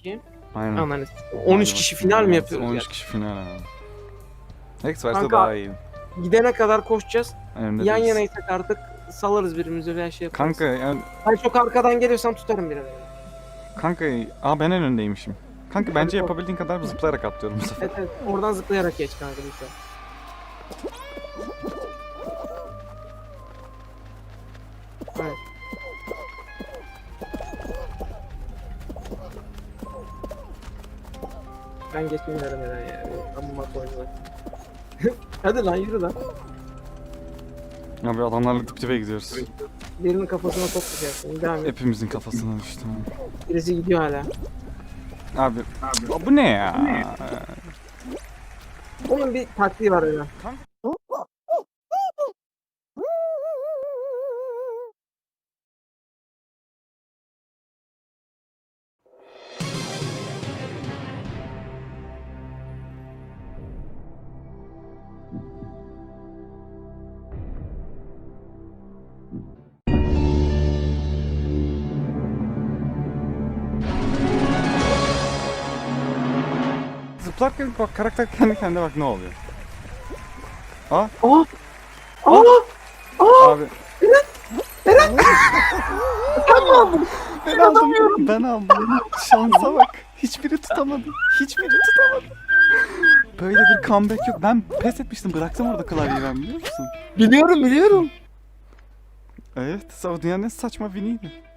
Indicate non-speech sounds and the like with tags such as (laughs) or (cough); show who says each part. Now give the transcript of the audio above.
Speaker 1: bakayım.
Speaker 2: Aynen.
Speaker 1: Ananı s- 13 kişi final mi yapıyoruz
Speaker 2: 13
Speaker 1: ya?
Speaker 2: kişi final abi. Hex varsa
Speaker 1: Kanka,
Speaker 2: daha iyi.
Speaker 1: Gidene kadar koşacağız.
Speaker 2: Önünde
Speaker 1: Yan
Speaker 2: değiliz.
Speaker 1: yanaysak artık salarız birbirimize veya şey yaparız.
Speaker 2: Kanka yani
Speaker 1: Ben çok arkadan geliyorsam tutarım birini.
Speaker 2: kanka aa ben en öndeymişim. Kanka bence yapabildiğin kadar zıplayarak atlıyorum bu sefer.
Speaker 1: Evet evet oradan zıplayarak geç kanka lütfen. Ben geçmiyorum neden ya. Amma koydular. (laughs) Hadi lan yürü lan.
Speaker 2: Abi adamlarla dip dibe gidiyoruz.
Speaker 1: Birinin kafasına top düşersin. Devam et.
Speaker 2: Hepimizin kafasına düştü.
Speaker 1: Birisi gidiyor hala.
Speaker 2: Abi Aa, bu ne ya?
Speaker 1: Onun bir taktiği var öyle.
Speaker 2: Zıplarken bak karakter kendi kendine bak ne oluyor. Aa
Speaker 1: Aa! Aa!
Speaker 2: abi. (laughs) ben aldım. Ben aldım. Şansa bak. Hiçbiri tutamadı. Hiçbiri tutamadı. Böyle bir comeback yok. Ben pes etmiştim. Bıraktım orada klavyeyi ben biliyor musun?
Speaker 1: Biliyorum biliyorum.
Speaker 2: Evet. Dünyanın en saçma winiydi.